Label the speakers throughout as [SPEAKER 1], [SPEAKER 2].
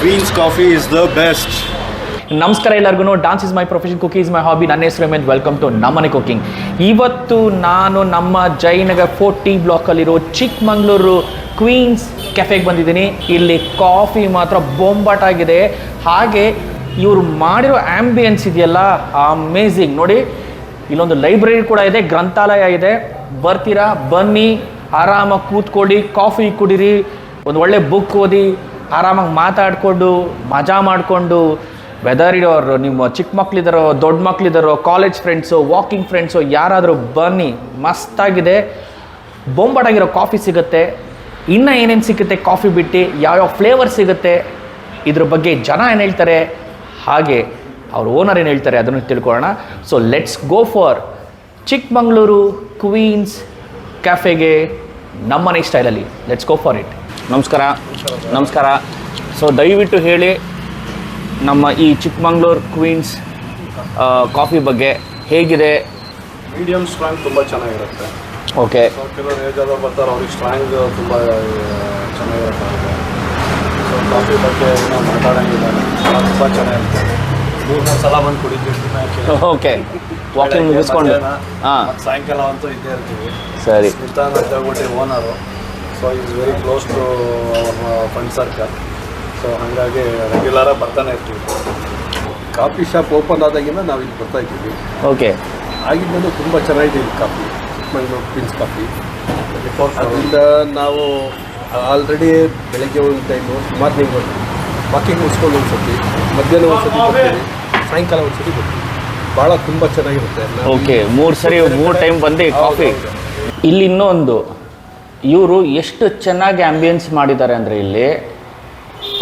[SPEAKER 1] Queen's coffee is the best.
[SPEAKER 2] ನಮಸ್ಕಾರ ಎಲ್ಲರಿಗೂ dance is my profession cooking is my hobby ನನ್ನ ಹೆಸರು Hemanth welcome to ನಮ್ಮನೆ ಕುಕಿಂಗ್ ಇವತ್ತು ನಾನು ನಮ್ಮ ಜಯನಗರ್ ಫೋರ್ಟಿ ಬ್ಲಾಕಲ್ಲಿರೋ ಚಿಕ್ಕಮಂಗ್ಳೂರು ಕ್ವೀನ್ಸ್ ಕೆಫೆಗೆ ಬಂದಿದ್ದೀನಿ. ಇಲ್ಲಿ ಕಾಫಿ ಮಾತ್ರ ಬೊಂಬಾಟಾಗಿದೆ. ಹಾಗೆ ಇವರು ಮಾಡಿರೋ ಆ್ಯಂಬಿಯನ್ಸ್ ಇದೆಯಲ್ಲ ಅಮೇಝಿಂಗ್ ನೋಡಿ, ಇಲ್ಲೊಂದು ಲೈಬ್ರರಿ ಕೂಡ ಇದೆ, ಗ್ರಂಥಾಲಯ ಇದೆ. ಬರ್ತೀರಾ? ಬನ್ನಿ ಆರಾಮಾಗಿ ಕೂತ್ಕೊಳ್ಳಿ ಕಾಫಿ ಕುಡೀರಿ. ಒಂದು ಒಳ್ಳೆ ಬುಕ್ ಓದಿ ಆರಾಮಾಗಿ ಮಾತಾಡಿಕೊಂಡು, ಮಜಾ ಮಾಡಿಕೊಂಡು ವೆದರ್ ಇರೋರು ನಿಮ್ಮ ಚಿಕ್ಕ ಮಕ್ಳಿದಾರೋ, ದೊಡ್ಡ ಮಕ್ಕಳಿದಾರೋ ಕಾಲೇಜ್ ಫ್ರೆಂಡ್ಸು ವಾಕಿಂಗ್ ಫ್ರೆಂಡ್ಸು ಯಾರಾದರೂ ಬನ್ನಿ ಮಸ್ತಾಗಿದೆ ಬೊಂಬಾಟಾಗಿರೋ ಕಾಫಿ ಸಿಗುತ್ತೆ. ಇನ್ನೂ ಏನೇನು ಸಿಗುತ್ತೆ ಕಾಫಿ ಬಿಟ್ಟು, ಯಾವ್ಯಾವ ಫ್ಲೇವರ್ ಸಿಗುತ್ತೆ, ಇದ್ರ ಬಗ್ಗೆ ಜನ ಏನು ಹೇಳ್ತಾರೆ, ಹಾಗೆ ಅವ್ರ ಓನರ್ ಏನು ಹೇಳ್ತಾರೆ ಅದನ್ನು ತಿಳ್ಕೊಳ್ಳೋಣ. So let's go for Chikmagalur Queens ಕ್ಯಾಫೆಗೆ ನಮ್ಮನೆ ಸ್ಟೈಲಲ್ಲಿ ಲೆಟ್ಸ್ ಗೋ ಫಾರ್ ಇಟ್ ನಮಸ್ಕಾರ. ನಮಸ್ಕಾರ. ಸೊ ದಯವಿಟ್ಟು ಹೇಳಿ ನಮ್ಮ ಈ ಚಿಕ್ಕಮಂಗ್ಳೂರು ಕ್ವೀನ್ಸ್ ಕಾಫಿ ಬಗ್ಗೆ ಹೇಗಿದೆ?
[SPEAKER 1] ಮೀಡಿಯಂ ಸ್ಟ್ರಾಂಗ್ ತುಂಬ ಚೆನ್ನಾಗಿರುತ್ತೆ.
[SPEAKER 2] ಓಕೆ
[SPEAKER 1] ಸೊ ಕೆಲವರು ಏಜ್ ಆದವ್ರು ಬರ್ತಾರೆ ಅವ್ರಿಗೆ ಸ್ಟ್ರಾಂಗ್ ತುಂಬ ಚೆನ್ನಾಗಿರುತ್ತೆ ಸೊ ಕಾಫಿ ಬಗ್ಗೆ ಏನೋ ಮಾತಾಡೋಂಗಿಲ್ಲ. ತುಂಬ ಚೆನ್ನಾಗಿರುತ್ತೆ. ಮೂರು ಮೂರು ಸಲ ಬಂದು ಕುಡಿತೀವಿ
[SPEAKER 2] ಓಕೆ ವಾಕಿಂಗ್ ಮುಗಿಸ್ಕೊಂಡು. ಹಾಂ.
[SPEAKER 1] ಸಾಯಂಕಾಲ ಅಂತೂ ಇದ್ದೇ ಇರ್ತೀವಿ.
[SPEAKER 2] ಸರಿ.
[SPEAKER 1] ಸ್ಮಿತಾ ಅಂತ ಹೇಳ್ಬಿಟ್ಟು owner so is very close to our friend circle so ಹಾಗಾಗಿ ರೆಗ್ಯುಲರಾಗಿ ಬರ್ತಾನೆ ಇರ್ತೀವಿ. ಕಾಫಿ ಶಾಪ್ ಓಪನ್ ಆದಾಗಿಂದ ನಾವು ಇಲ್ಲಿ ಬರ್ತಾ ಇದ್ದೀವಿ.
[SPEAKER 2] ಓಕೆ
[SPEAKER 1] ಆಗಿದ್ದಂದು ತುಂಬ ಚೆನ್ನಾಗಿದೆ ಇಲ್ಲಿ ಕಾಫಿ ಚಿಕ್ಕಮಂಗ್ಳೂರು ಪಿನ್ಸ್ ಕಾಫಿ ಅದರಿಂದ ನಾವು ಆಲ್ರೆಡಿ ಬೆಳಗ್ಗೆ ಒಂದು ಟೈಮು ಮಾರ್ನಿಂಗ್ ಒಂದು ವಾಕಿಂಗ್ ಮುಗಿಸ್ಕೊಂಡು ಒಂದು ಸತಿ ಮಧ್ಯಾಹ್ನ ಒಂದು ಸತಿ ಬರ್ತೀವಿ. ಸಾಯಂಕಾಲ ಒಂದು ಸತಿ ಬರ್ತೀವಿ. ಭಾಳ ತುಂಬ ಚೆನ್ನಾಗಿರುತ್ತೆ.
[SPEAKER 2] ಓಕೆ ಮೂರು ಸರಿ ಮೂರು ಟೈಮ್ ಬಂದು ಕಾಫಿ ಇಲ್ಲಿ ಇನ್ನೊಂದು ಇವರು ಎಷ್ಟು ಚೆನ್ನಾಗಿ ಆ್ಯಂಬಿಯನ್ಸ್ ಮಾಡಿದ್ದಾರೆ ಅಂದರೆ ಇಲ್ಲಿ,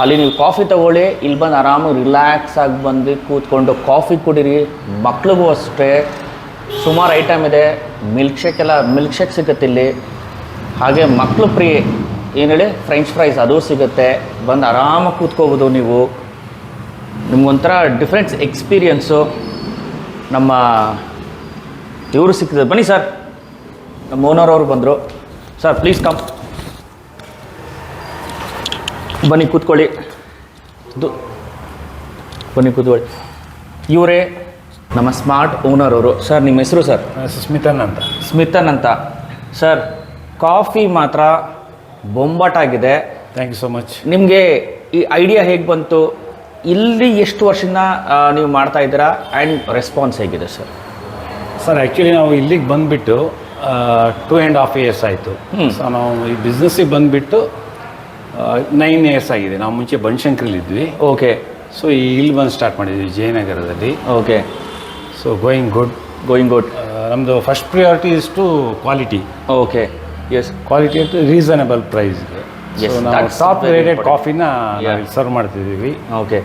[SPEAKER 2] ಅಲ್ಲಿ ನೀವು ಕಾಫಿ ತಗೊಳ್ಳಿ, ಇಲ್ಲಿ ಬಂದು ಆರಾಮಾಗಿ ರಿಲ್ಯಾಕ್ಸ್ ಆಗಿ ಬಂದು ಕೂತ್ಕೊಂಡು ಕಾಫಿ ಕುಡೀರಿ, ಮಕ್ಳಿಗೂ ಅಷ್ಟೇ, ಸುಮಾರು ಐಟಮ್ ಇದೆ ಮಿಲ್ಕ್ ಶೇಕ್ ಎಲ್ಲ ಮಿಲ್ಕ್ ಶೇಕ್ ಸಿಗುತ್ತೆ ಇಲ್ಲಿ. ಹಾಗೆ ಮಕ್ಕಳು ಫ್ರೀ ಏನು ಹೇಳಿ ಫ್ರೆಂಚ್ ಫ್ರೈಸ್ ಅದು ಸಿಗುತ್ತೆ. ಬಂದು ಆರಾಮಾಗಿ ಕೂತ್ಕೋಬೋದು ನೀವು. ನಿಮ್ಗೊಂಥರ ಡಿಫ್ರೆನ್ಸ್ ಎಕ್ಸ್ಪೀರಿಯನ್ಸು ನಮ್ಮ, ಇವರು ಸಿಕ್ಕಿದ್ರು ಬನ್ನಿ ಸರ್. ನಮ್ಮ ಓನರ್ ಅವರು ಬಂದರು. ಸರ್ ಪ್ಲೀಸ್ ಕಮ್ ಬನ್ನಿ ಕೂತ್ಕೊಳ್ಳಿ. ಬನ್ನಿ ಕೂತ್ಕೊಳ್ಳಿ. ಇವರೇ ನಮ್ಮ ಸ್ಮಾರ್ಟ್ ಓನರ್ ಅವರು. ಸರ್ ನಿಮ್ಮ ಹೆಸರು ಸರ್
[SPEAKER 3] ಸ್ಮಿತನ್ ಅಂತ.
[SPEAKER 2] ಸ್ಮಿತನ್ ಅಂತ. ಸರ್ ಕಾಫಿ ಮಾತ್ರ ಬೊಂಬಾಟಾಗಿದೆ.
[SPEAKER 3] ಥ್ಯಾಂಕ್ ಯು ಸೊ ಮಚ್
[SPEAKER 2] ನಿಮಗೆ ಈ ಐಡಿಯಾ ಹೇಗೆ ಬಂತು? ಇಲ್ಲಿ ಎಷ್ಟು ವರ್ಷದಿಂದ ನೀವು ಮಾಡ್ತಾ ಇದ್ದೀರಾ? ಆ್ಯಂಡ್ ರೆಸ್ಪಾನ್ಸ್ ಹೇಗಿದೆ ಸರ್
[SPEAKER 3] ಸರ್ ಆ್ಯಕ್ಚುಲಿ ನಾವು ಇಲ್ಲಿಗೆ ಬಂದುಬಿಟ್ಟು ಟೂ ಆ್ಯಂಡ್ ಹಾಫ್ ಇಯರ್ಸ್ ಆಯಿತು. ಸೊ ನಾವು ಈ ಬಿಸ್ನೆಸ್ಸಿಗೆ ಬಂದುಬಿಟ್ಟು ನೈನ್ ಇಯರ್ಸ್ ಆಗಿದೆ. ನಾವು ಮುಂಚೆ ಬನಶಂಕರಿಲಿದ್ವಿ
[SPEAKER 2] ಓಕೆ
[SPEAKER 3] ಸೊ ಇಲ್ಲಿ ಬಂದು ಸ್ಟಾರ್ಟ್ ಮಾಡಿದ್ವಿ ಜಯನಗರದಲ್ಲಿ
[SPEAKER 2] okay
[SPEAKER 3] so going good
[SPEAKER 2] going good
[SPEAKER 3] ನಮ್ಮದು first priority is to quality
[SPEAKER 2] okay yes
[SPEAKER 3] quality ಅಂತ ರೀಸನಬಲ್
[SPEAKER 2] ಪ್ರೈಸ್
[SPEAKER 3] ಸೊ ನಾವು ಟಾಪ್ ರೇಟೆಡ್ ಕಾಫಿನ ಸರ್ವ್ ಮಾಡ್ತಿದ್ದೀವಿ.
[SPEAKER 2] Okay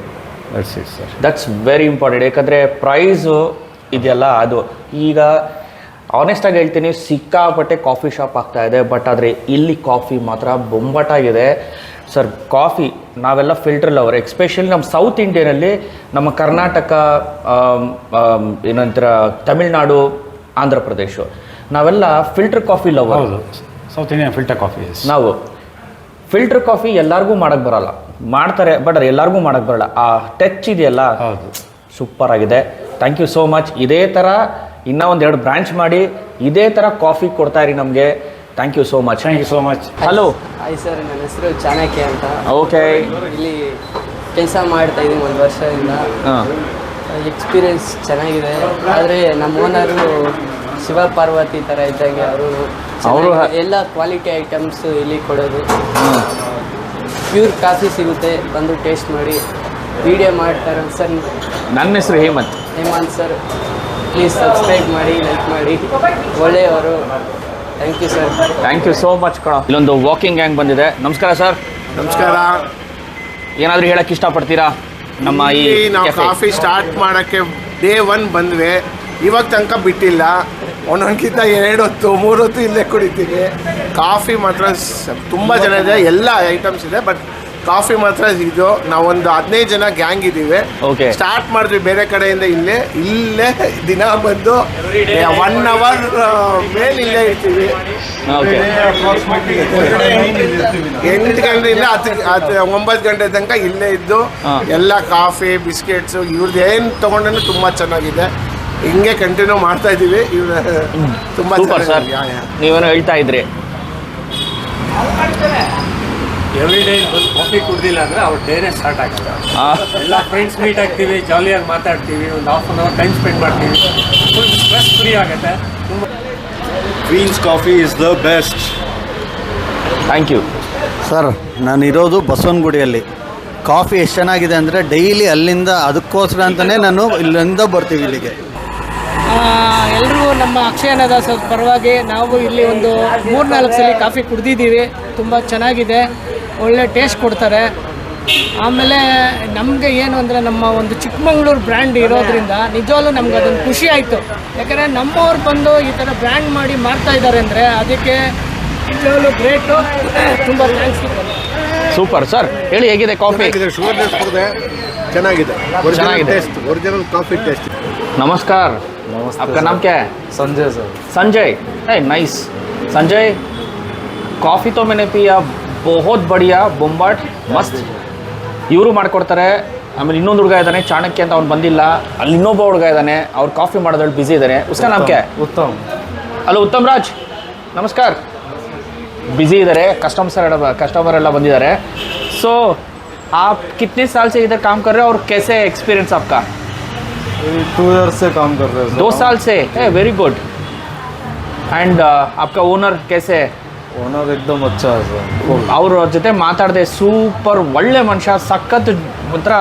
[SPEAKER 3] that's it sir
[SPEAKER 2] that's very important ಯಾಕಂದರೆ ಪ್ರೈಸು ಇದೆಯಲ್ಲ ಅದು ಈಗ ಆನೆಸ್ಟಾಗಿ ಹೇಳ್ತೀನಿ ಸಿಕ್ಕಾಪಟ್ಟೆ ಕಾಫಿ ಶಾಪ್ ಆಗ್ತಾ ಇದೆ ಬಟ್ ಆದರೆ ಇಲ್ಲಿ ಕಾಫಿ ಮಾತ್ರ ಬೊಂಬಟಾಗಿದೆ. ಸರ್ ಕಾಫಿ ನಾವೆಲ್ಲ ಫಿಲ್ಟರ್ ಲವರ್ ಎಕ್ಸ್ಪೆಷಲಿ ನಮ್ಮ ಸೌತ್ ಇಂಡಿಯನಲ್ಲಿ ನಮ್ಮ ಕರ್ನಾಟಕ ಏನಂತರ ತಮಿಳ್ನಾಡು ಆಂಧ್ರ ಪ್ರದೇಶ ನಾವೆಲ್ಲ filter coffee
[SPEAKER 3] lover south Indian filter coffee
[SPEAKER 2] ನಾವು ಫಿಲ್ಟರ್ ಕಾಫಿ ಎಲ್ಲರಿಗೂ ಮಾಡಕ್ಕೆ ಬರಲ್ಲ. ಮಾಡ್ತಾರೆ ಬಟ್ ಎಲ್ಲಾರ್ಗೂ ಎಲ್ಲರಿಗೂ ಮಾಡಕ್ಕೆ ಬರಲ್ಲ. ಆ ಟಚ್ ಇದೆಯಲ್ಲ?
[SPEAKER 3] ಹೌದು.
[SPEAKER 2] ಸೂಪರ್ ಆಗಿದೆ. ಥ್ಯಾಂಕ್ ಯು ಸೋ ಮಚ್ ಇದೇ ಥರ ಇನ್ನೂ ಎರಡು ಬ್ರಾಂಚ್ ಮಾಡಿ ಇದೇ ಥರ ಕಾಫಿ ಕೊಡ್ತಾ ಇರಿ ನಮಗೆ. Thank you so much
[SPEAKER 3] thank you so much
[SPEAKER 2] hello
[SPEAKER 4] hi sir ನನ್ನ ಹೆಸರು ಚಾಣಕ್ಯ ಅಂತ.
[SPEAKER 2] ಓಕೆ
[SPEAKER 4] ಇಲ್ಲಿ ಕೆಲಸ ಮಾಡ್ತಾ ಇದ್ದೀನಿ ಒಂದು ವರ್ಷದಿಂದ.
[SPEAKER 2] ಹಾಂ.
[SPEAKER 4] ಎಕ್ಸ್ಪೀರಿಯನ್ಸ್ ಚೆನ್ನಾಗಿದೆ. ಆದರೆ ನಮ್ಮ ಓನರು ಶಿವ ಪಾರ್ವತಿ ಥರ ಇದ್ದಾಗೆ ಅವರು
[SPEAKER 2] ಅವರು
[SPEAKER 4] ಎಲ್ಲ ಕ್ವಾಲಿಟಿ ಐಟಮ್ಸ್ ಇಲ್ಲಿ ಕೊಡೋದು. ಪ್ಯೂರ್ ಕಾಫಿ ಸಿಗುತ್ತೆ. ಬಂದು ಟೇಸ್ಟ್ ಮಾಡಿ. ವಿಡಿಯೋ ಮಾಡ್ತಾರೆ. ಸರ್
[SPEAKER 2] ನನ್ನ ಹೆಸರು Hemanth.
[SPEAKER 4] Hemanth sir. Please subscribe ಮಾಡಿ ಲೈಕ್ ಮಾಡಿ. ಒಳ್ಳೆಯವರು. Thank you sir
[SPEAKER 2] thank you so much ಕಣ. ಇಲ್ಲೊಂದು ವಾಕಿಂಗ್ ಗ್ಯಾಂಗ್ ಬಂದಿದೆ. ನಮಸ್ಕಾರ ಸರ್
[SPEAKER 5] ನಮಸ್ಕಾರ.
[SPEAKER 2] ಏನಾದರೂ ಹೇಳಕ್ಕೆ ಇಷ್ಟಪಡ್ತೀರಾ? ನಮ್ಮ ಈ
[SPEAKER 5] ಇಲ್ಲಿ ನಾವು
[SPEAKER 2] cafe?
[SPEAKER 5] ಕಾಫಿ ಸ್ಟಾರ್ಟ್ ಮಾಡೋಕ್ಕೆ ಡೇ ಒನ್ ಬಂದ್ವಿ. ಇವಾಗ ತನಕ ಬಿಟ್ಟಿಲ್ಲ. ಒಂದೊಂದ್ಕಿಂತ ಎರಡು ಹೊತ್ತು ಮೂರು ಹೊತ್ತು ಇಲ್ಲೇ ಕುಡಿತೀವಿ. ಕಾಫಿ ಮಾತ್ರ ಸ- ತುಂಬ ಜನ ಇದೆ. ಎಲ್ಲ ಐಟಮ್ಸ್ ಇದೆ ಬಟ್ ಕಾಫಿ ಮಾತ್ರ ಇದು ನಾವೊಂದು ಹದಿನೈದು ಜನ ಗ್ಯಾಂಗ್ ಇದೀವಿ.
[SPEAKER 2] Okay.
[SPEAKER 5] ಸ್ಟಾರ್ಟ್ ಮಾಡಿದ್ವಿ ಬೇರೆ ಕಡೆಯಿಂದ ಇಲ್ಲೇ. ಇಲ್ಲೇ ದಿನ ಬಂದು ಒನ್ ಅವರ್ ಮೇಲೆ ಇಲ್ಲೇ ಇರ್ತೀವಿ.
[SPEAKER 2] ಓಕೆ
[SPEAKER 5] ಎಂಟು ಗಂಟೆಯಿಂದ ಹತ್ತು ಹತ್ತು ಒಂಬತ್ತು ಗಂಟೆ ತನಕ ಇಲ್ಲೇ ಇದ್ದು
[SPEAKER 2] ಹಾ.
[SPEAKER 5] ಎಲ್ಲ ಕಾಫಿ ಬಿಸ್ಕೆಟ್ಸು ಇವ್ರದ್ದು ಏನು ತೊಗೊಂಡ್ರೂ ತುಂಬ ಚೆನ್ನಾಗಿದೆ. ಹಿಂಗೆ ಕಂಟಿನ್ಯೂ ಮಾಡ್ತಾ ಇದ್ದೀವಿ ಇವ್ರ ತುಂಬ
[SPEAKER 2] ಸೂಪರ್ ಸರ್ ನೀವೇನೋ ಹೇಳ್ತಾ ಇದ್ರಿ.
[SPEAKER 6] ಎವ್ರಿ ಡೇ ಕಾಫಿ ಕುಡ್ದಿಲ್ಲ ಅಂದ್ರೆ ಅವ್ರ ಡೇನೇ ಸ್ಟಾರ್ಟ್ ಆಗಲ್ಲ
[SPEAKER 2] ಆ,
[SPEAKER 6] ಎಲ್ಲ ಫ್ರೆಂಡ್ಸ್ ಮೀಟ್ ಆಗ್ತೀವಿ ಜಾಲಿಯಾಗಿ ಮಾತಾಡ್ತೀವಿ ಒಂದು half an hour time spend ಮಾಡ್ತೀವಿ. ಫುಲ್ ಸ್ಟ್ರೆಸ್ ಫ್ರೀ ಆಗುತ್ತೆ. ತುಂಬ
[SPEAKER 7] Queens coffee is the best
[SPEAKER 2] thank you
[SPEAKER 8] sir ನಾನಿರೋದು ಇರೋದು ಬಸವನಗುಡಿಯಲ್ಲಿ. ಕಾಫಿ ಎಷ್ಟು ಚೆನ್ನಾಗಿದೆ ಅಂದರೆ ಡೈಲಿ ಅಲ್ಲಿಂದ ಅದಕ್ಕೋಸ್ಕರ ಅಂತಲೇ ನಾನು ಇಲ್ಲಿಂದ ಬರ್ತೀವಿ ಇಲ್ಲಿಗೆ.
[SPEAKER 9] ಎಲ್ಲರೂ ನಮ್ಮ ಅಕ್ಷಯನದ ಸ್ವಲ್ಪ ಪರವಾಗಿ ನಾವು ಇಲ್ಲಿ ಒಂದು ಮೂರ್ನಾಲ್ಕು ಸಲ ಕಾಫಿ ಕುಡ್ದಿದ್ದೀವಿ. ತುಂಬ ಚೆನ್ನಾಗಿದೆ. ಒಳ್ಳೆ ಟೇಸ್ಟ್ ಕೊಡ್ತಾರೆ ಆಮೇಲೆ ನಮಗೆ ಏನು ಅಂದರೆ ನಮ್ಮ ಒಂದು ಚಿಕ್ಕಮಂಗ್ಳೂರು ಬ್ರ್ಯಾಂಡ್ ಇರೋದ್ರಿಂದ ನಿಜವಾಗ್ಲೂ ನಮ್ಗೆ ಅದೊಂದು ಖುಷಿ ಆಯಿತು ಯಾಕಂದರೆ ನಮ್ಮವ್ರು ಬಂದು ಈ ಥರ ಬ್ರ್ಯಾಂಡ್ ಮಾಡಿ ಮಾಡ್ತಾ ಇದ್ದಾರೆ ಅಂದರೆ ಅದಕ್ಕೆ ನಿಜವಾಗ್ಲೂ ಗ್ರೇಟು ತುಂಬ ಥ್ಯಾಂಕ್ಸ್
[SPEAKER 2] ಸೂಪರ್ ಸರ್ ಹೇಳಿ ಹೇಗಿದೆ ಕಾಫಿ
[SPEAKER 5] ಶುಗರ್ ಲೆಸ್ ಕೊಡದೆ ಚೆನ್ನಾಗಿದೆ
[SPEAKER 2] ಚೆನ್ನಾಗಿದೆ.
[SPEAKER 5] ಟೇಸ್ಟ್ ಒರಿಜಿನಲ್ ಕಾಫಿ ಟೇಸ್ಟ್
[SPEAKER 2] नमस्कार आपका नाम क्या है
[SPEAKER 1] ಸಂಜೆ ಸರ್
[SPEAKER 2] संजय है नाइस संजय ಕಾಫಿ तो मैंने पिया बहुत बढ़िया ಬೊಂಬಾಟ್ ಮಸ್ತ್ ಇವರು ಮಾಡ್ಕೊಡ್ತಾರೆ ಆಮೇಲೆ ಇನ್ನೊಂದು ಹುಡುಗ ಇದ್ದಾನೆ ಚಾಣಕ್ಯ ಅಂತ ಅವ್ನು ಬಂದಿಲ್ಲ ಅಲ್ಲಿ ಇನ್ನೊಬ್ಬ ಹುಡುಗ ಇದ್ದಾನೆ ಅವ್ರು ಕಾಫಿ ಮಾಡೋದ್ರಲ್ಲಿ ಬಿಸಿ ಇದ್ದಾನೆ ಉಸ್ಕಾ ನಾಮ್ ಕ್ಯಾ है?
[SPEAKER 1] ಉತ್ತಮ್
[SPEAKER 2] ಹಲೋ ಉತ್ತಮ್ ರಾಜ್ ನಮಸ್ಕಾರ ಬ್ಯುಸಿ ಇದ್ದಾರೆ ಕಸ್ಟಮರ್ಸ್ ಕಸ್ಟಮರ್ ಎಲ್ಲ ಬಂದಿದ್ದಾರೆ ಸೊ आप कितने साल से इधर काम कर रहे हो और कैसे एक्सपीरियंस आपका
[SPEAKER 1] टू ईयर्स से काम कर रहे
[SPEAKER 2] दो साल से है वेरी गुड एंड आपका ओनर कैसे है
[SPEAKER 1] ಓನರ್ एकदम अच्छा है सर
[SPEAKER 2] ಅವ್ರ ಜೊತೆ ಮಾತಾಡಿದೆ ಸೂಪರ್ ಒಳ್ಳೆ ಮನುಷ್ಯ ಸಖತ್ ಒಂಥರ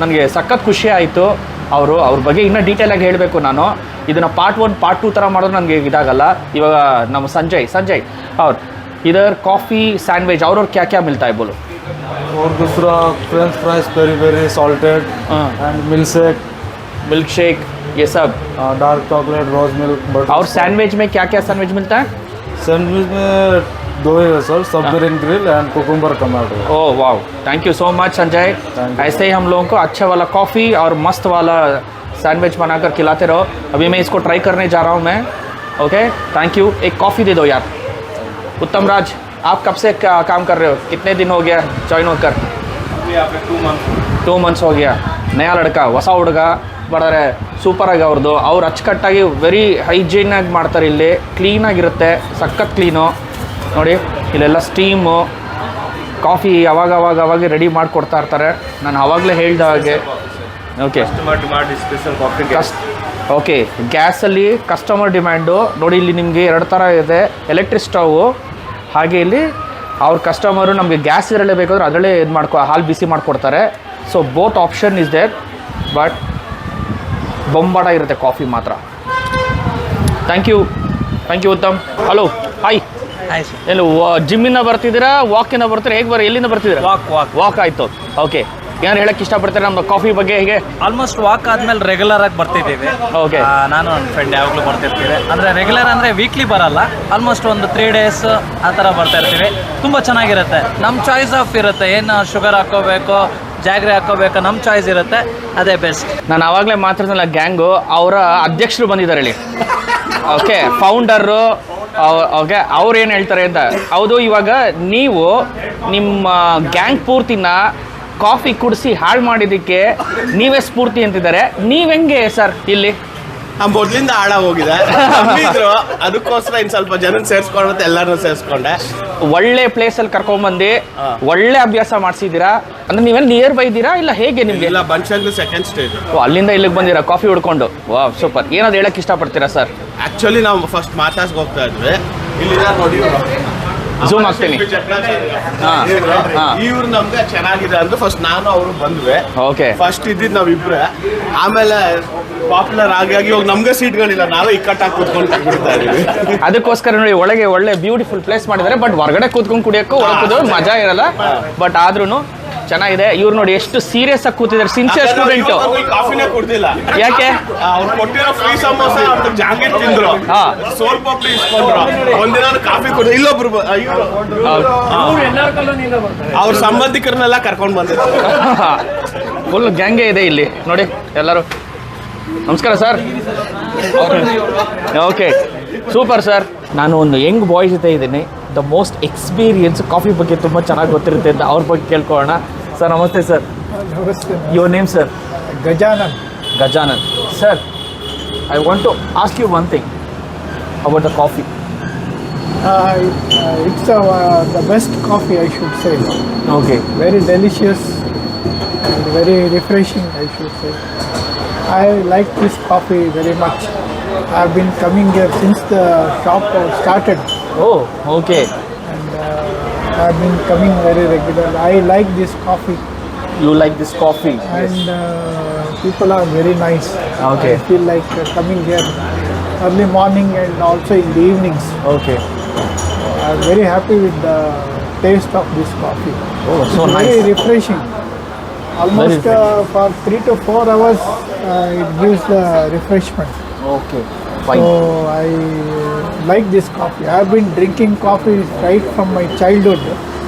[SPEAKER 2] ನನಗೆ ಸಖತ್ ಖುಷಿ ಆಯಿತು ಅವರು ಅವ್ರ ಬಗ್ಗೆ ಇನ್ನೂ ಡೀಟೇಲಾಗಿ ಹೇಳಬೇಕು ನಾನು ಇದನ್ನು ಪಾರ್ಟ್ ಒನ್ ಪಾರ್ಟ್ ಟೂ ಥರ ಮಾಡಿದ್ರೆ ನನಗೆ ಇದಾಗಲ್ಲ ಇವಾಗ ನಮ್ಮ ಸಂಜಯ್ ಸಂಜಯ್ ಅವ್ರು ಇದರ್ ಕಾಫಿ ಸ್ಯಾಂಡ್ವಿಚ್ ಅವ್ರವ್ರು ಕ್ಯಾ ಕ್ಯಾ ಮಿಲ್ತಾ है बोलो
[SPEAKER 1] और दूसरा french fries peri peri salted
[SPEAKER 2] हाँ।
[SPEAKER 1] And milk shake
[SPEAKER 2] milk shake ये सब
[SPEAKER 1] dark chocolate rose milk butter
[SPEAKER 2] और सैंडविच में क्या क्या सैंडविच मिलता है
[SPEAKER 1] सैंडविच में दो ही है सर सब and grill and
[SPEAKER 2] cucumber tomato ओ वाह thank you so
[SPEAKER 1] much Sanjay
[SPEAKER 2] ऐसे ही हम लोगों को अच्छा वाला कॉफ़ी और मस्त वाला सैंडविच बनाकर खिलाते रहो। अभी मैं इसको ट्राई करने जा रहा हूँ मैं। ओके थैंक यू एक कॉफ़ी दे दो यार। उत्तम राज आप कब से का, काम कर रहे हो? कितने दिन हो गया ज्वाइन होकर? टू मंथ टू मंथ्स हो गया। ನಯಾ ಲಡ್ಕ ಹೊಸ ಹುಡುಗ ಬಡರೆ ಸೂಪರಾಗಿ ಅವ್ರದ್ದು ಅವ್ರು ಅಚ್ಚುಕಟ್ಟಾಗಿ ವೆರಿ ಹೈಜೀನಾಗಿ ಮಾಡ್ತಾರೆ ಇಲ್ಲಿ. ಕ್ಲೀನಾಗಿರುತ್ತೆ ಸಖತ್ ಕ್ಲೀನು ನೋಡಿ ಇಲ್ಲೆಲ್ಲ ಸ್ಟೀಮು ಕಾಫಿ ಅವಾಗ ಅವಾಗ ಅವಾಗ ರೆಡಿ ಮಾಡಿಕೊಡ್ತಾ ಇರ್ತಾರೆ. ನಾನು ಅವಾಗಲೇ ಹೇಳ್ದ ಹಾಗೆ. ಓಕೆ ಓಕೆ ಗ್ಯಾಸಲ್ಲಿ ಕಸ್ಟಮರ್ ಡಿಮ್ಯಾಂಡು ನೋಡಿ ಇಲ್ಲಿ ನಿಮಗೆ ಎರಡು ಥರ ಇದೆ. ಎಲೆಕ್ಟ್ರಿಕ್ ಸ್ಟೌವು ಹಾಗೆ ಇಲ್ಲಿ ಅವ್ರ ಕಸ್ಟಮರು ನಮಗೆ ಗ್ಯಾಸ್ ಇರಲೇ ಬೇಕಾದ್ರೆ ಅದರಲ್ಲೇ ಇದು ಮಾಡ್ಕೊ ಹಾಲು ಬಿಸಿ ಮಾಡಿಕೊಡ್ತಾರೆ. So both option is there but ಬೊಂಬಾಡ ಇರುತ್ತೆ ಕಾಫಿ ಮಾತ್ರ. Thank you thank you Uttam hello hi ಏನು ಜಿಮ್ಮಿಂದ ಬರ್ತಿದ್ದೀರಾ? ವಾಕಿಂದ ಬರ್ತೀರಾ? ಹೇಗೆ ಬರ ಎಲ್ಲಿಂದ ಬರ್ತಿದ್ದೀರಾ?
[SPEAKER 10] ವಾಕ್ ವಾಕ್
[SPEAKER 2] ವಾಕ್ ಆಯಿತು. ಓಕೆ ಏನಾರು ಹೇಳಕ್ಕೆ ಇಷ್ಟಪಡ್ತಾರೆ ನಮ್ಮ ಕಾಫಿ ಬಗ್ಗೆ ಹೇಗೆ?
[SPEAKER 10] ಆಲ್ಮೋಸ್ಟ್ ವಾಕ್ ಆದ್ಮೇಲೆ ರೆಗ್ಯುಲರ್ ಆಗಿ ಬರ್ತಿದ್ದೀವಿ. ಓಕೆ ನಾನು ನನ್ನ ಫ್ರೆಂಡ್ ಯಾವಾಗಲೂ ಬರ್ತಿರ್ತೀವಿ. ಅಂದರೆ ರೆಗ್ಯುಲರ್ ಅಂದರೆ ವೀಕ್ಲಿ ಬರಲ್ಲ. ಆಲ್ಮೋಸ್ಟ್ ಒಂದು ತ್ರೀ ಡೇಸ್ ಆ ಥರ ಬರ್ತಾ ಇರ್ತೀವಿ. ತುಂಬ ಚೆನ್ನಾಗಿರುತ್ತೆ. ನಮ್ಮ ಚಾಯ್ಸ್ ಆಫ್ ಇರುತ್ತೆ. ಏನು ಶುಗರ್ ಹಾಕೋಬೇಕು ಜಾಗ್ರಿ ಹಾಕೋಬೇಕು ನಮ್ಮ ಚಾಯ್ಸ್ ಇರುತ್ತೆ, ಅದೇ ಬೆಸ್ಟ್
[SPEAKER 2] ನಾನು ಆವಾಗಲೇ ಮಾತಾಡ್ತಿಲ್ಲ ಗ್ಯಾಂಗು, ಅವರ ಅಧ್ಯಕ್ಷರು ಬಂದಿದ್ದಾರೆ ಇಲ್ಲಿ ಓಕೆ ಫೌಂಡರು ಓಕೆ ಅವ್ರು ಏನು ಹೇಳ್ತಾರೆ ಅಂತ. ಹೌದು, ಇವಾಗ ನೀವು ನಿಮ್ಮ ಗ್ಯಾಂಗ್ ಪೂರ್ತಿನ ಕಾಫಿ ಕುಡಿಸಿ ಹಾಳು ಮಾಡಿದ್ದಕ್ಕೆ ನೀವೇ ಸ್ಫೂರ್ತಿ ಅಂತಿದ್ದಾರೆ. ನೀವು ಹೆಂಗೆ ಸರ್ ಇಲ್ಲಿ?
[SPEAKER 7] ಮೊದ್ಲಿಂದ ಆಳ ಹೋಗಿದೆ ನಂಬಿದ್ರು. ಅದಕ್ಕೋಸ್ಕರ ಇನ್ ಸ್ವಲ್ಪ ಜನ ಸೇರ್ಸ್ಕೊಂಡು ಎಲ್ಲಾರು ಸೇರ್ಸ್ಕೊಂಡೆ.
[SPEAKER 2] ಒಳ್ಳೆ ಪ್ಲೇಸ್ ಅಲ್ಲಿ ಕರ್ಕೊಂಡ್ಬಂದು ಒಳ್ಳೆ ಅಭ್ಯಾಸ ಮಾಡಿಸಿದ್ದೀರಾ? ಅಂದ್ರೆ ನೀವೇನು ನಿಯರ್ ಬೈ ಇದ್ದೀರಾ ಇಲ್ಲ ಹೇಗೆ ನಿಮ್ಗೆ?
[SPEAKER 7] ಇಲ್ಲ ಬನ್ಶಂಗ್ಲು ಸೆಕೆಂಡ್ ಸ್ಟೇಜ್
[SPEAKER 2] ಓ ಅಲ್ಲಿಂದ ಇಲ್ಲಿಗೆ ಬಂದಿರಾ? ಕಾಫಿ ಹುಡ್ಕೊಂಡು. ವಾ ಸೂಪರ್ ಏನಾದ್ರು ಹೇಳಕ್ ಇಷ್ಟಪಡ್ತೀರಾ ಸರ್
[SPEAKER 7] ಆಕ್ಚುಲಿ ನಾವು ಫಸ್ಟ್ ಮಾತಾಡ್ಸ್ ಹೋಗ್ತಾ ಇದ್ವಿ. ಇಲ್ಲಿ ನೋಡಿ
[SPEAKER 2] Zoom ಆಗ್ತೀನಿ.
[SPEAKER 7] ಇವ್ರು ನಮ್ಗೆ ಚೆನ್ನಾಗಿದೆ ಅಂದ್ರೆ ಫಸ್ಟ್ ನಾನು ಅವರು ಬಂದ್ವಿ.
[SPEAKER 2] ಓಕೆ
[SPEAKER 7] ಫಸ್ಟ್ ಇದ್ದಿದ್ ನಾವಿಬ್ರೆ. ಆಮೇಲೆ ಪಾಪ್ಯುಲರ್ ಆಗಿ ಆಗಿ ಇವಾಗ ನಮ್ಗೆ ಸೀಟ್ಗಳಿಲ್ಲ ನಾವೇ ಇಕ್ಕಟ್ಟಾಗಿ ಕೂತ್ಕೊಂಡು ತಗ್ಬಿಡ್ತಾ ಇದೀವಿ.
[SPEAKER 2] ಅದಕ್ಕೋಸ್ಕರ ನೋಡಿ ಒಳಗೆ ಒಳ್ಳೆ ಬ್ಯೂಟಿಫುಲ್ ಪ್ಲೇಸ್ ಮಾಡಿದ್ದಾರೆ ಬಟ್ ಹೊರಗಡೆ ಕೂತ್ಕೊಂಡು ಕುಡಿಯೋಕ್ಕೂ ಒಳಗೆ ಮಜಾ ಇರಲ್ಲ. ಬಟ್ ಆದ್ರೂ ಚೆನ್ನಾಗಿದೆ. ಇವ್ರು ನೋಡಿ ಎಷ್ಟು ಸೀರಿಯಸ್ ಆಗಿ ಕೂತಿದ್ದಾರೆ. ಸಿನ್ಸಿಯರ್ ಸ್ಟೂಡೆಂಟ್
[SPEAKER 7] ಕಾಫಿನೇ ಕೊಡ್ತಿಲ್ಲ
[SPEAKER 2] ಯಾಕೆ?
[SPEAKER 7] ಅವ್ರು ಕೊಟ್ಟಿರೋ ಫ್ರೀ ಸಮೋಸ ಅವ್ರ ಜಾಂಗೀರ್ ತಿಂದ್ರು.
[SPEAKER 2] ಹಾ.
[SPEAKER 7] ಸೋಲ್ ಪಾಪಡಿ ಇಸ್ಕೊಂಡ್ರು. ಒಂದಿನ ಕಾಫಿ ಇಲ್ಲೊಬ್ರು ಅವ್ರ ಸಂಬಂಧಿಕರನ್ನೆಲ್ಲ ಕರ್ಕೊಂಡ್ ಬಂದಿದ್ರು.
[SPEAKER 2] ಫುಲ್ ಗ್ಯಾಂಗೇ ಇದೆ ಇಲ್ಲಿ. ನೋಡಿ ಎಲ್ಲರೂ. ನಮಸ್ಕಾರ ಸರ್ ಓಕೆ ಸೂಪರ್ ಸರ್ ನಾನು ಒಂದು ಯಂಗ್ ಬಾಯ್ ಜೊತೆ ಇದ್ದೀನಿ. ದ ಮೋಸ್ಟ್ ಎಕ್ಸ್ಪೀರಿಯನ್ಸ್ ಕಾಫಿ ಬಗ್ಗೆ ತುಂಬ ಚೆನ್ನಾಗಿ ಗೊತ್ತಿರುತ್ತೆ ಅಂತ ಅವ್ರ ಬಗ್ಗೆ ಕೇಳ್ಕೊಳ್ಳೋಣ. ಸರ್ ನಮಸ್ತೆ ಸರ್.
[SPEAKER 11] ನಮಸ್ತೆ
[SPEAKER 2] your name sir
[SPEAKER 11] Gajanan.
[SPEAKER 2] Gajanan. Sir I want to ask you one thing about the coffee
[SPEAKER 11] it's the best coffee I should say
[SPEAKER 2] okay
[SPEAKER 11] very delicious and very refreshing I should say. I like this coffee very much. I've been coming here since the shop started.
[SPEAKER 2] Oh, okay.
[SPEAKER 11] And uh, I've been coming very regular. I like this coffee.
[SPEAKER 2] You like this coffee?
[SPEAKER 11] And yes. uh, people are very nice.
[SPEAKER 2] Okay.
[SPEAKER 11] I feel like uh, coming here early morning and also in the evenings.
[SPEAKER 2] Okay.
[SPEAKER 11] I'm very happy with the taste of this coffee.
[SPEAKER 2] Oh, so
[SPEAKER 11] it's
[SPEAKER 2] nice.
[SPEAKER 11] Very refreshing. Almost uh, for three to four hours, uh, it gives the refreshment.
[SPEAKER 2] Okay. Fine.
[SPEAKER 11] So I like this coffee. I have been drinking coffee right from my childhood.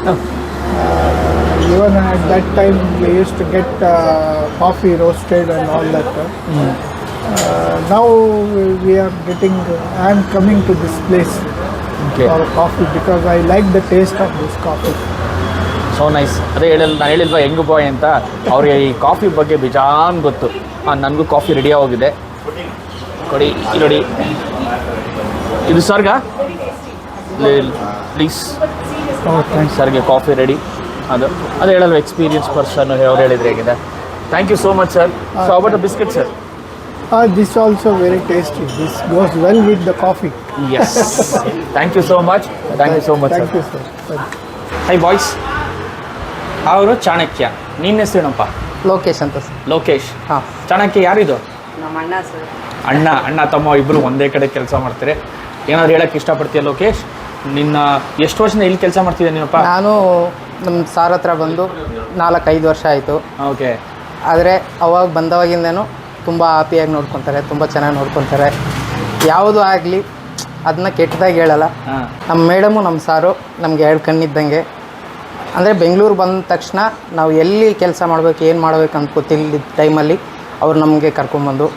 [SPEAKER 11] Uh, even at that time, we used to get uh, coffee roasted and all that. Uh, now we- are getting. I am coming to this place
[SPEAKER 2] Okay.
[SPEAKER 11] for coffee because I like the taste of this coffee.
[SPEAKER 2] So nice ಅದೇ ಹೇಳಿಲ್ಲ ನಾನು ಹೇಳಿಲ್ವಾ ಹೆಂಗು ಬಾಯ್ ಅಂತ ಅವ್ರಿಗೆ ಈ coffee ಬಗ್ಗೆ ಬಿಜಾನ್ ಗೊತ್ತು ನನಗೂ ಕಾಫಿ ರೆಡಿ ಆಗೋಗಿದೆ ಕೊಡಿ ಇಲ್ಲಿ ನೋಡಿ ಇದು ಸರ್ಗ? Please
[SPEAKER 11] Oh.
[SPEAKER 2] ಸರ್ಗೆ ಕಾಫಿ ರೆಡಿ ಅದು ಅದು ಹೇಳಲ್ವ ಎಕ್ಸ್ಪೀರಿಯನ್ಸ್ ಪರ್ಸನ್ ಅವ್ರು ಹೇಳಿದ್ರೆ ಹೇಗಿದೆ? Thank you so much sir so about biscuit sir
[SPEAKER 11] Uh, this also very tasty. This goes well with the coffee.
[SPEAKER 2] Yes thank you so much thank you so much
[SPEAKER 11] Thank
[SPEAKER 2] sir
[SPEAKER 11] you, sir. Thank you.
[SPEAKER 2] Hi boys ಅವರು ಚಾಣಕ್ಯ. ನಿನ್ನ ಹೆಸರೇನಪ್ಪ
[SPEAKER 4] ಲೋಕೇಶ್ ಅಂತ sir
[SPEAKER 2] Lokesh.
[SPEAKER 4] ಹಾಂ.
[SPEAKER 2] ಚಾಣಕ್ಯ ಯಾರಿದು?
[SPEAKER 4] ನಮ್ಮ ಅಣ್ಣ sir
[SPEAKER 2] ಅಣ್ಣ ಅಣ್ಣ ತಮ್ಮ ಇಬ್ಬರು ಒಂದೇ ಕಡೆ ಕೆಲಸ ಮಾಡ್ತಾರೆ. ಏನಾದ್ರು ಹೇಳಕ್ಕೆ ಇಷ್ಟಪಡ್ತೀಯ ಲೋಕೇಶ್? ನಿನ್ನ ಎಷ್ಟು ವರ್ಷದಿಂದ ಇಲ್ಲಿ ಕೆಲಸ ಮಾಡ್ತಿದ್ದೆ ನೀನಪ್ಪ?
[SPEAKER 4] ನಾನು ನಮ್ಮ ಸಾರ್ ಹತ್ರ ಬಂದು ನಾಲ್ಕೈದು ವರ್ಷ ಆಯಿತು.
[SPEAKER 2] ಓಕೆ.
[SPEAKER 4] ಆದರೆ ಅವಾಗ ಬಂದವಾಗಿಂದೇನು ತುಂಬ ಹ್ಯಾಪಿಯಾಗಿ ನೋಡ್ಕೊತಾರೆ ತುಂಬ ಚೆನ್ನಾಗಿ ನೋಡ್ಕೊತಾರೆ. ಯಾವುದು ಆಗಲಿ ಅದನ್ನ ಕೆಟ್ಟದಾಗಿ ಹೇಳಲ್ಲ.
[SPEAKER 2] ಹಾಂ.
[SPEAKER 4] ನಮ್ಮ ಮೇಡಮು ನಮ್ಮ ಸಾರು ನಮ್ಗೆ ಎರಡು ಕಣ್ಣಿದ್ದಂಗೆ. ಅಂದರೆ ಬೆಂಗಳೂರು ಬಂದ ತಕ್ಷಣ ನಾವು ಎಲ್ಲಿ ಕೆಲಸ ಮಾಡಬೇಕು ಏನು ಮಾಡಬೇಕು ಅಂತ ಗೊತ್ತಿಲ್ಲದ ಟೈಮಲ್ಲಿ ಅವ್ರು ನಮಗೆ ಕರ್ಕೊಂಬಂದು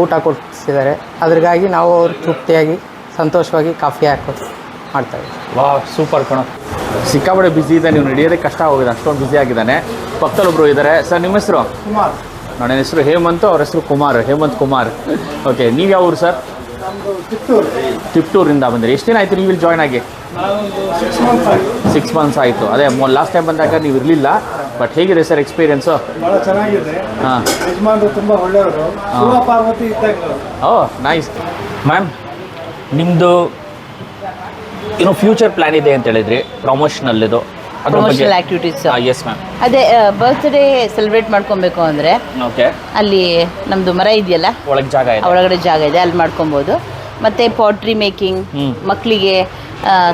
[SPEAKER 4] ಊಟ ಕೊಡಿಸಿದ್ದಾರೆ. ಅದ್ರಿಗಾಗಿ ನಾವು ಅವ್ರು ತೃಪ್ತಿಯಾಗಿ ಸಂತೋಷವಾಗಿ ಕಾಫಿ ಹಾಕೋ ಮಾಡ್ತಾಯಿದ್ದೀವಿ
[SPEAKER 2] ವಾ ಸೂಪರ್ ಕಣ. ಸಿಕ್ಕಾಪಟ್ಟೆ ಬ್ಯುಸಿ ಇದೆ ನೀವು ನಡೆಯೋದೇ ಕಷ್ಟ ಹೋಗಿದೆ ಅಷ್ಟೊಂದು ಬ್ಯುಸಿ ಆಗಿದ್ದಾನೆ. ಪಕ್ಕದಲ್ಲೊಬ್ರು ಇದ್ದಾರೆ ಸರ್ ನಿಮ್ಮ ಹೆಸರು?
[SPEAKER 11] ಕುಮಾರ್.
[SPEAKER 2] ನನ್ನ ಹೆಸರು ಹೇಮಂತ್ ಅವ್ರ ಹೆಸರು ಕುಮಾರ್ ಹೇಮಂತ್ ಕುಮಾರ್. ಓಕೆ ನೀವು ಯಾವ ಊರು ಸರ್? ತಿಪ್ಟೂರಿಂದ ಬಂದಿರಿ. ಎಷ್ಟು ದಿನ ಆಯಿತು ನೀವು ಇಲ್ಲಿ ಜಾಯ್ನ್ ಆಗಿ? ಸಿಕ್ಸ್ ಮಂತ್ಸ್ ಆಯಿತು. ಅದೇ ಲಾಸ್ಟ್ ಟೈಮ್ ಬಂದಾಗ ನೀವು ಇರಲಿಲ್ಲ ಬಟ್ ಹೇಗಿದೆ ಸರ್ ಎಕ್ಸ್ಪೀರಿಯನ್ಸು
[SPEAKER 11] ಬಹಳ ಚೆನ್ನಾಗಿದೆ.
[SPEAKER 2] ಹಾಂ.
[SPEAKER 11] ಯಜಮಾನರು ತುಂಬ ಒಳ್ಳೆಯವರು. ಶಿವ ಪಾರ್ವತಿ ಇದ್ದಾಗ.
[SPEAKER 2] ಓ ನೈಸ್ ಮ್ಯಾಮ್ ನಿಮ್ಮದು ಏನು ಫ್ಯೂಚರ್ ಪ್ಲಾನ್ ಇದೆ ಅಂತ ಹೇಳಿದ್ರಿ? ಪ್ರಮೋಷನಲ್ ಇದು ಅದ್ರ ಬಗ್ಗೆ.
[SPEAKER 12] ಪ್ರಮೋಷನಲ್ ಆಕ್ಟಿವಿಟೀಸ್
[SPEAKER 2] ಎಸ್ ಮ್ಯಾಮ್
[SPEAKER 12] ಅದೇ ಬರ್ತ್ಡೇ ಸೆಲೆಬ್ರೇಟ್ ಮಾಡ್ಕೊಬೇಕು ಅಂದರೆ
[SPEAKER 2] ಓಕೆ
[SPEAKER 12] ಅಲ್ಲಿ ನಮ್ಮದು ಮರ ಇದೆಯಲ್ಲ?
[SPEAKER 2] ಒಳಗೆ ಜಾಗ ಇದೆ.
[SPEAKER 12] ಒಳಗಡೆ ಜಾಗ ಇದೆ ಅಲ್ಲಿ ಮಾಡ್ಕೊಬೋದು. ಮತ್ತು ಪಾಟ್ರಿ ಮೇಕಿಂಗ್
[SPEAKER 2] ಹ್ಮ್.
[SPEAKER 12] ಮಕ್ಕಳಿಗೆ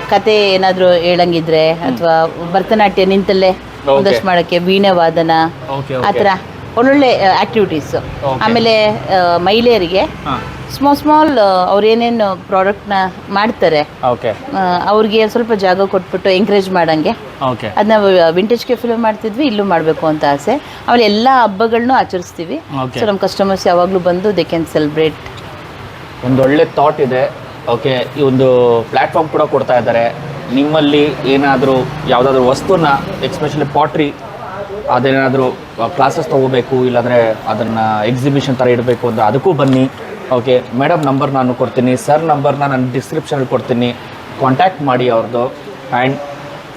[SPEAKER 12] ಕತೆ ಏನಾದರೂ ಹೇಳಂಗಿದ್ರೆ ಅಥವಾ ಭರತನಾಟ್ಯ ನಿಂತಲ್ಲೇ
[SPEAKER 2] Okay.
[SPEAKER 12] ಒಂದಷ್ಟು ಮಾಡೋಕ್ಕೆ ವೀಣೆ ವಾದನ
[SPEAKER 2] Okay,
[SPEAKER 12] ಆ. ಥರ ಒಳ್ಳೊಳ್ಳೆ ಆಕ್ಟಿವಿಟೀಸ್
[SPEAKER 2] Okay.
[SPEAKER 12] ಆಮೇಲೆ ಆ, ಮಹಿಳೆಯರಿಗೆ
[SPEAKER 2] ಹಾಂ.
[SPEAKER 12] ಸ್ಮಾಲ್ ಸ್ಮಾಲ್ ಅವ್ರು ಏನೇನು ಪ್ರಾಡಕ್ಟ್ನ ಮಾಡ್ತಾರೆ.
[SPEAKER 2] ಓಕೆ
[SPEAKER 12] ಅವ್ರಿಗೆ ಸ್ವಲ್ಪ ಜಾಗ ಕೊಟ್ಬಿಟ್ಟು ಎಂಕರೇಜ್ ಮಾಡಂಗೆ.
[SPEAKER 2] ಓಕೆ
[SPEAKER 12] ಅದನ್ನ ವಿಂಟೇಜ್ ಕೆಫಿಲೂ ಮಾಡ್ತಿದ್ವಿ ಇಲ್ಲೂ ಮಾಡಬೇಕು ಅಂತ ಆಸೆ. ಆಮೇಲೆ ಎಲ್ಲ ಹಬ್ಬಗಳನ್ನೂ ಆಚರಿಸ್ತೀವಿ. ಸೊ ನಮ್ಮ ಕಸ್ಟಮರ್ಸ್ ಯಾವಾಗಲೂ ಬಂದು ದೇ ಕ್ಯಾನ್ ಸೆಲೆಬ್ರೇಟ್
[SPEAKER 2] ಒಂದು ಒಳ್ಳೆ ಥಾಟ್ ಇದೆ. ಓಕೆ ಈ ಒಂದು ಪ್ಲ್ಯಾಟ್ಫಾರ್ಮ್ ಕೂಡ ಕೊಡ್ತಾ ಇದ್ದಾರೆ. ನಿಮ್ಮಲ್ಲಿ ಏನಾದರೂ ಯಾವುದಾದ್ರೂ ವಸ್ತುನ ಎಕ್ಸ್ಪೆಷಲಿ ಪಾಟ್ರಿ ಅದೇನಾದರೂ ಕ್ಲಾಸಸ್ ತೊಗೋಬೇಕು ಇಲ್ಲಾಂದರೆ ಅದನ್ನು ಎಕ್ಸಿಬಿಷನ್ ಥರ ಇಡಬೇಕು ಅಂದರೆ ಅದಕ್ಕೂ ಬನ್ನಿ. ಓಕೆ ಮೇಡಮ್ ನಂಬರ್ ನಾನು ಕೊಡ್ತೀನಿ. ಸರ್ ನಂಬರ್ನ ನಾನು ಡಿಸ್ಕ್ರಿಪ್ಷನಲ್ಲಿ ಕೊಡ್ತೀನಿ. ಕಾಂಟ್ಯಾಕ್ಟ್ ಮಾಡಿ ಅವ್ರದ್ದು and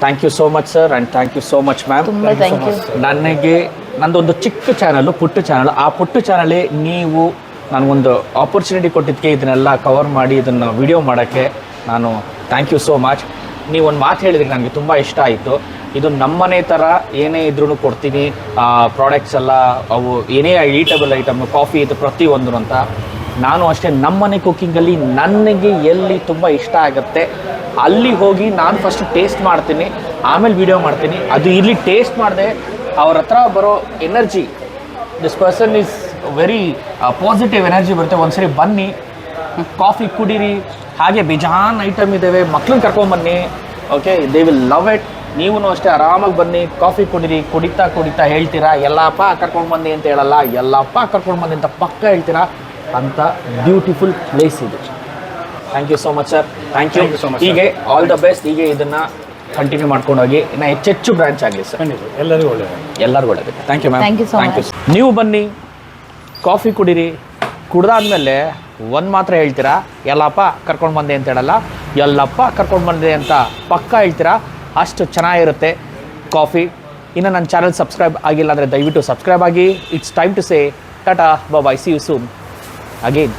[SPEAKER 2] thank you so much sir and thank you so much
[SPEAKER 12] ma'am thank you
[SPEAKER 2] ನನಗೆ ನಂದೊಂದು ಚಿಕ್ಕ ಚಾನಲ್ಲು ಪುಟ್ಟ ಚಾನಲ್ ಆ ಪುಟ್ಟ ಚಾನಲೇ ನೀವು ನನಗೊಂದು ಆಪರ್ಚುನಿಟಿ ಕೊಟ್ಟಿದ್ದಕ್ಕೆ ಇದನ್ನೆಲ್ಲ ಕವರ್ ಮಾಡಿ ಇದನ್ನು ವಿಡಿಯೋ ಮಾಡೋಕ್ಕೆ ನಾನು ಥ್ಯಾಂಕ್ ಯು ಸೋ ಮಚ್ ನೀವು ಒಂದು ಮಾತು ಹೇಳಿದ್ರಿ ನನಗೆ ತುಂಬ ಇಷ್ಟ ಆಯಿತು. ಇದು ನಮ್ಮನೆ ಥರ ಏನೇ ಇದ್ರೂ ಕೊಡ್ತೀನಿ. ಪ್ರಾಡಕ್ಟ್ಸ್ ಎಲ್ಲ ಅವು ಏನೇ ಈಟಬಲ್ ಐಟಮ್ ಕಾಫಿ ಇದು ಪ್ರತಿಯೊಂದು ಅಂತ ನಾನು ಅಷ್ಟೇ ನಮ್ಮನೆ ಕುಕ್ಕಿಂಗಲ್ಲಿ ನನಗೆ ಎಲ್ಲಿ ತುಂಬ ಇಷ್ಟ ಆಗುತ್ತೆ, ಅಲ್ಲಿ ಹೋಗಿ ನಾನು ಫಸ್ಟ್ ಟೇಸ್ಟ್ ಮಾಡ್ತೀನಿ, ಆಮೇಲೆ ವಿಡಿಯೋ ಮಾಡ್ತೀನಿ. ಅದು ಇಲ್ಲಿ ಟೇಸ್ಟ್ ಮಾಡಿದೆ, ಅವ್ರ ಹತ್ರ ಬರೋ energy this person is very positive energy ಬರುತ್ತೆ. ಒಂದ್ಸರಿ ಬನ್ನಿ ಕಾಫಿ ಕುಡೀರಿ, ಹಾಗೆ ಬೇಜಾನ್ ಐಟಮ್ ಇದ್ದಾವೆ ಮಕ್ಳನ್ನ ಕರ್ಕೊಂಬನ್ನಿ okay they will love it ನೀವು ಅಷ್ಟೇ ಆರಾಮಾಗಿ ಬನ್ನಿ ಕಾಫಿ ಕುಡೀರಿ, ಕುಡಿತಾ ಕುಡಿತಾ ಹೇಳ್ತೀರಾ, ಎಲ್ಲಪ್ಪ ಕರ್ಕೊಂಡು ಬನ್ನಿ ಅಂತ ಹೇಳಲ್ಲ, ಎಲ್ಲಪ್ಪ ಕರ್ಕೊಂಡು ಬನ್ನಿ ಅಂತ ಪಕ್ಕ ಹೇಳ್ತೀರಾ ಅಂತ ಬ್ಯೂಟಿಫುಲ್ ಪ್ಲೇಸ್ ಇದು. Thank you so much sir
[SPEAKER 3] thank you so sir.
[SPEAKER 2] ಹೀಗೆ ಆಲ್ ದ ಬೆಸ್ಟ್ ಹೀಗೆ ಇದನ್ನ ಕಂಟಿನ್ಯೂ ಮಾಡ್ಕೊಂಡು ಹೋಗಿ. ಇನ್ನು ಹೆಚ್ಚೆಚ್ಚು ಬ್ರಾಂಚ್ ಆಗಲಿ ಸರ್
[SPEAKER 3] ಎಲ್ಲರಿಗೂ ಒಳ್ಳೆಯದು
[SPEAKER 2] ಎಲ್ಲರಿಗೂ ಒಳ್ಳೆಯದು thank you ma'am
[SPEAKER 12] Thank you so much.
[SPEAKER 2] ನೀವು ಬನ್ನಿ ಕಾಫಿ ಕುಡೀರಿ. ಕುಡ್ದಾದ್ಮೇಲೆ ಒಂದು ಮಾತ್ರ ಹೇಳ್ತೀರಾ? ಎಲ್ಲಪ್ಪ ಕರ್ಕೊಂಡು ಬಂದೆ ಅಂತ ಹೇಳಲ್ಲ. ಎಲ್ಲಪ್ಪ ಕರ್ಕೊಂಡು ಬಂದೆ ಅಂತ ಪಕ್ಕ ಹೇಳ್ತೀರಾ? ಅಷ್ಟು ಚೆನ್ನಾಗಿರುತ್ತೆ ಕಾಫಿ ಇನ್ನು ನನ್ನ ಚಾನಲ್ ಸಬ್ಸ್ಕ್ರೈಬ್ ಆಗಿಲ್ಲ ಅಂದರೆ ದಯವಿಟ್ಟು ಸಬ್ಸ್ಕ್ರೈಬ್ ಆಗಿ. It's time to say tata bye see you soon again